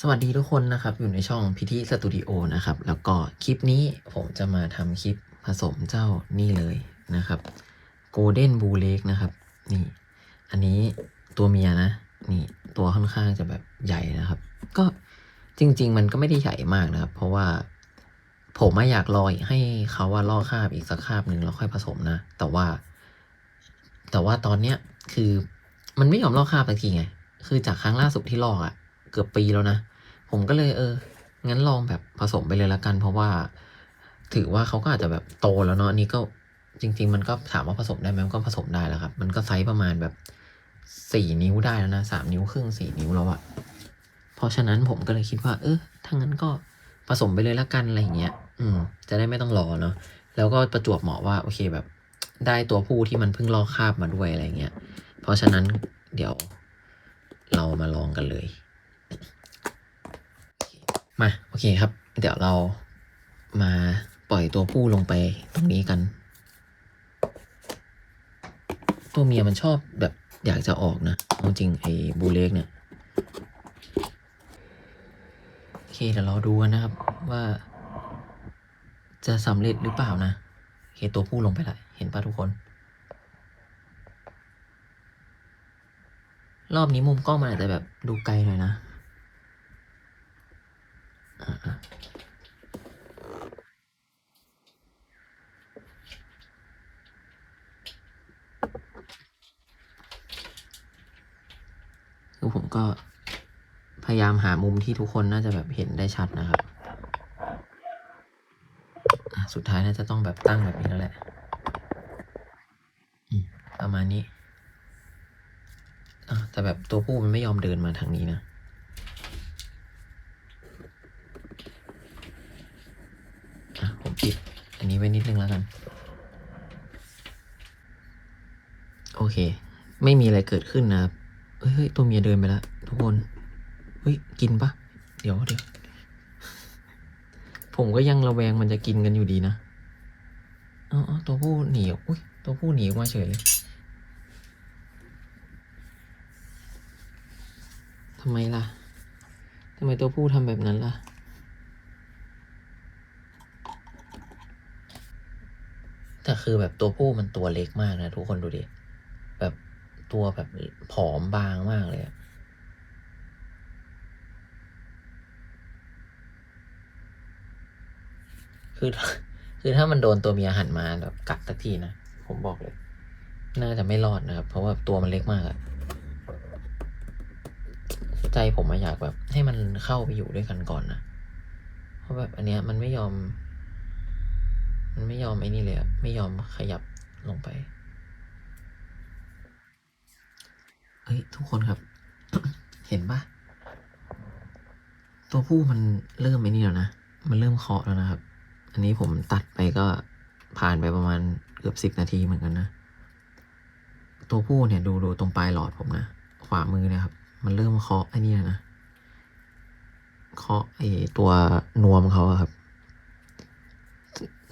สวัสดีทุกคนนะครับ อยู่ในช่องพิธีสตูดิโอนะครับ แล้วก็คลิปนี้ผมจะมาทำคลิปผสมเจ้านี่เลยนะครับ Golden Blue Lake นะครับ นี่ อันนี้ตัวเมียนะ นี่ตัวค่อนข้างจะแบบใหญ่นะครับ ก็จริง ๆ มันก็ไม่ได้ใหญ่มากนะครับ เพราะว่าผมไม่อยากรอให้เขาว่าล่อคาบอีกสักคาบหนึ่งแล้วค่อยผสมนะ แต่ว่า แต่ว่าตอนเนี้ยคือมันไม่ยอมล่อคาบสักทีไง คือจากครั้งล่าสุดที่ลอกอะ่ะ กือบปีแล้วนะ ผมก็เลยเออ งั้นลองแบบผสมไปเลยละกัน เพราะว่า ถือว่าเขาก็อาจจะแบบโตแล้วเนาะอันนี้ก็จริง ๆ มันก็ถามว่าผสมได้ไหมมันก็ผสมได้แล้วครับ มันก็ไซส์ประมาณแบบสี่นิ้วได้แล้วนะสามนิ้วครึ่งสี่นิ้วแล้วอะเพราะฉะนั้นผมก็เลยคิดว่า เออถ้างั้นก็ผสมไปเลยละกันอะไรเงี้ย อืม จะได้ไม่ต้องรอเนาะ แล้วก็ประจวบเหมาะว่าโอเคแบบ ได้ตัวผู้ที่มันเพิ่งลอกคราบมาด้วยอะไรเงี้ย เพราะฉะนั้นเดี๋ยวเรามาลองกันเลย มา โอเคครับ เดี๋ยวเรามาปล่อยตัวผู้ลงไปตรงนี้กัน ตัวเมียมันชอบแบบอยากจะออกนะเอาจริงไอ้บูเล็กเนี่ย โอเคเดี๋ยวเราดูกันนะครับว่า จะสำเร็จหรือเปล่านะโอเคตัวผู้ลงไปละเห็นปะทุกคน รอบนี้มุมกล้องมันอาจจะแบบดูไกลหน่อยนะ คือผมก็พยายามหามุมที่ทุกคนน่าจะแบบเห็นได้ชัดนะครับ สุดท้ายน่าจะต้องแบบตั้งแบบนี้แล้วแหละประมาณนี้แต่แบบตัวผู้มันไม่ยอมเดินมาทางนี้นะ อะผมปิด อั นี้ไว้นิดนึงแล้วกัน โอเค ไม่มีอะไรเกิดขึ้นนะครับเฮ้ยตัวเมียเดินไปแล้วทุกคน เฮ้ย กินปะเดี๋ยวเดี๋ยว ผมก็ยังระแวงมันจะกินกันอยู่ดีนะอ๋อตัวผู้หนีอุ้ยตัวผู้หนีออกมาเฉยเลยทำไมล่ะทำไมตัวผู้ทำแบบนั้นล่ะ แต่คือแบบตัวผู้มันตัวเล็กมากนะทุกคนดูดิ แบบตัวแบบผอมบางมากเลยอะคือคือถ้ามันโดนตัวเมียหันมาแบบกัดสักทีนะ ผมบอกเลย น่าจะไม่รอดนะครับ เพราะว่าตัวมันเล็กมากอะใจผมอยากแบบให้มันเข้าไปอยู่ด้วยกันก่อนนะ เพราะแบบอันเนี้ยมันไม่ยอม มันไม่ยอมไอ้นี่เลยอะไม่ยอมขยับลงไป เฮ้ย ทุกคนครับ เห็นปะตัวผู้มันเริ่มไอ้นี่แล้วนะ มันเริ่มเคาะแล้วนะครับ อันนี้ผมตัดไปก็ผ่านไปประมาณเกือบสิบนาทีเหมือนกันนะ ตัวผู้เนี่ยดูดูตรงปลายหลอดผมนะ ขวามือนะครับ มันเริ่มเคาะไอ้นี่แล้วนะ เคาะไอ้ตัวนวมเขาครับ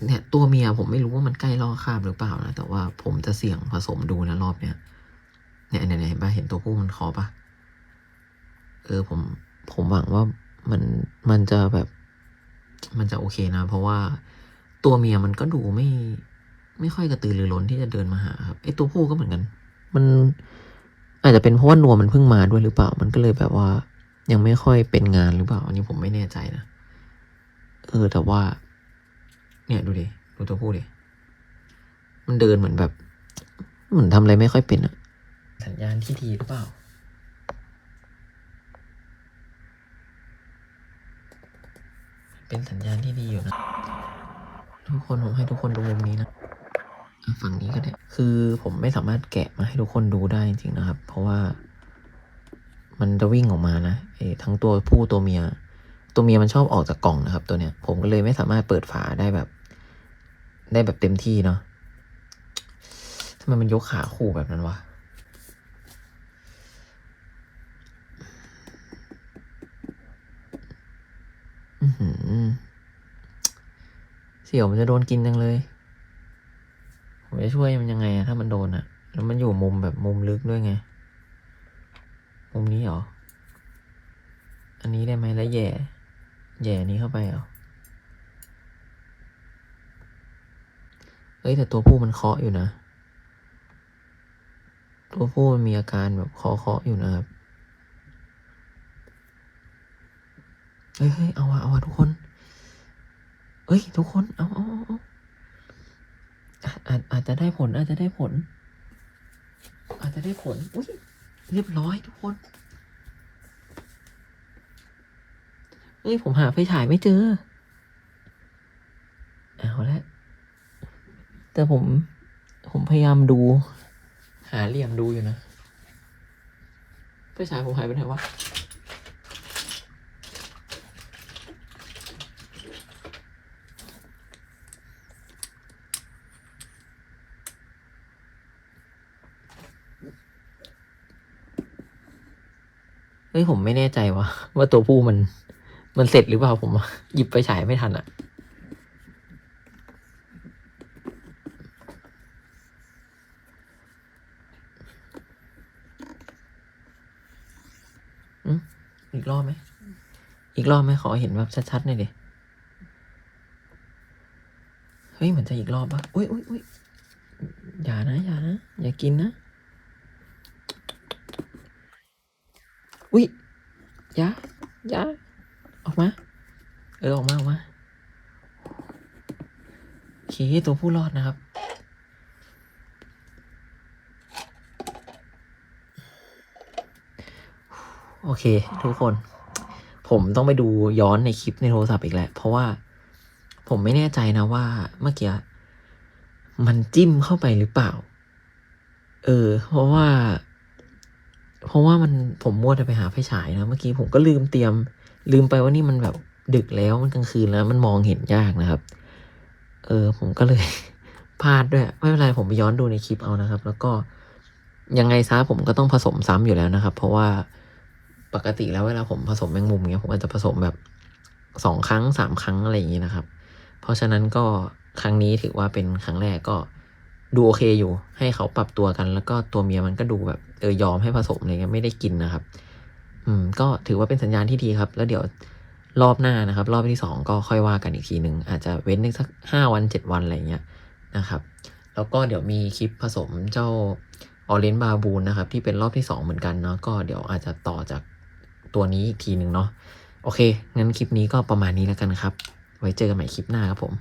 เนี่ยตัวเมียผมไม่รู้ว่ามันใกล้ล่อคาบหรือเปล่านะแต่ว่าผมจะเสี่ยงผสมดูนะรอบเนี้ยเนี่ยเนี่ยเห็นปะเห็นตัวผู้มันคาะปะเออผมผมหวังว่ามันมันจะแบบ มันจะโอเคนะ เพราะว่าตัวเมียมันก็ดูไม่ ไม่ค่อยกระตือรือร้นที่จะเดินมาหาครับไอตัวผู้ก็เหมือนกัน มันอาจจะเป็นเพราะว่านวมมันเพิ่งมาด้วยหรือเปล่า มันก็เลยแบบว่า ยังไม่ค่อยเป็นงานหรือเปล่า อันนี้ผมไม่แน่ใจนะ เออ แต่ว่า เนี่ยดูดิดูตัวผู้ดิมันเดินเหมือนแบบ เหมือนทำอะไรไม่ค่อยเป็นอะสัญญาณที่ดีหรือเปล่า เป็นสัญญาณที่ดีอยู่นะ ทุกคนผมให้ทุกคนดูมุมนี้นะฝั่งนี้ก็ได้ คือผมไม่สามารถแกะมาให้ทุกคนดูได้จริงๆนะครับ เพราะว่า มันจะวิ่งออกมานะเออทั้งตัวผู้ตัวเมีย ตัวเมียมันชอบออกจากกล่องนะครับ ตัวเนี้ย ผมก็เลยไม่สามารถเปิดฝาได้แบบ ได้แบบเต็มที่เนาะทำไมมันยกขาคู่แบบนั้นวะเสี่ยวมันจะโดนกินจังเลย ผมจะช่วยมันยังไงอะถ้ามันโดนอะแล้วมันอยู่มุมแบบมุมลึกด้วยไง มุมนี้เหรอ อันนี้ได้ไหมแล้วแย่ แย่นี้เข้าไปเหรอ เอ้ยแต่ตัวผู้มันเคาะอยู่นะ ตัวผู้มันมีอาการแบบเคาะเคาะอยู่นะครับ เฮ้ยเฮ้ยเอาวะเอาวะทุกคนเอ้ย ทุกคน เอาเอาเอาอาจอาจจะได้ผลอาจจะได้ผล อาจจะได้ผล อุ้ยเรียบร้อยทุกคนเอ้ย ผมหาไฟฉายไม่เจอ เอาละ แต่ผมผมพยายามดู หาเหลี่ยมดูอยู่นะไฟฉายผมหายไปไหนวะเฮ้ยผมไม่แน่ใจว่าว่าตัวผู้มัน มันเสร็จหรือเปล่าผมหยิบไปฉายไม่ทันอะอืม อีกรอบไหม อีกรอบไหมขอเห็นแบบชัดๆหน่อยดิ เฮ้ยเหมือนจะอีกรอบปะอุ้ยอุ้ยอุ้ยอย่านะ อย่านะ อย่ากินนะ อุ้ยอย่าอย่าออกมา เออ ออกมา ออกมาโอเคตัวผู้รอดนะครับ โอเค ทุกคน ผมต้องไปดูย้อนในคลิปในโทรศัพท์อีกแหละ เพราะว่าผมไม่แน่ใจนะว่าเมื่อกี้มันจิ้มเข้าไปหรือเปล่า เออ เพราะว่า เพราะว่ามันผมมัวแต่ไปหาไฟฉายนะเมื่อกี้ผมก็ลืมเตรียม ลืมไปว่านี่มันแบบดึกแล้วมันกลางคืนแล้วมันมองเห็นยากนะครับ เออ ผมก็เลยพลาดด้วย ไม่เป็นไรผมไปย้อนดูในคลิปเอานะครับ แล้วก็ยังไงซะผมก็ต้องผสมซ้ำอยู่แล้วนะครับ เพราะว่า ปกติแล้วเวลาผมผสมแมงมุมเงี้ยผมอาจจะผสมแบบสองครั้งสามครั้งอะไรอย่างงี้นะครับ เพราะฉะนั้นก็ครั้งนี้ถือว่าเป็นครั้งแรกก็ดูโอเคอยู่ ให้เขาปรับตัวกัน แล้วก็ตัวเมียมันก็ดูแบบเออยอมให้ผสมอะไรเงี้ยไม่ได้กินนะครับ อืม ก็ถือว่าเป็นสัญญาณที่ดีครับ แล้วเดี๋ยวรอบหน้านะครับ รอบที่สองก็ค่อยว่ากันอีกทีหนึ่งอาจจะเว้นสักห้าวันเจ็ดวันอะไรเงี้ยนะครับ แล้วก็เดี๋ยวมีคลิปผสมเจ้าออเรนบาบูนนะครับ ที่เป็นรอบที่สองเหมือนกันเนาะก็เดี๋ยวอาจจะต่อจาก ตัวนี้อีกทีหนึ่งเนาะโอเคงั้นคลิปนี้ก็ประมาณนี้แล้วกันครับ ไว้เจอกันใหม่คลิปหน้าครับผม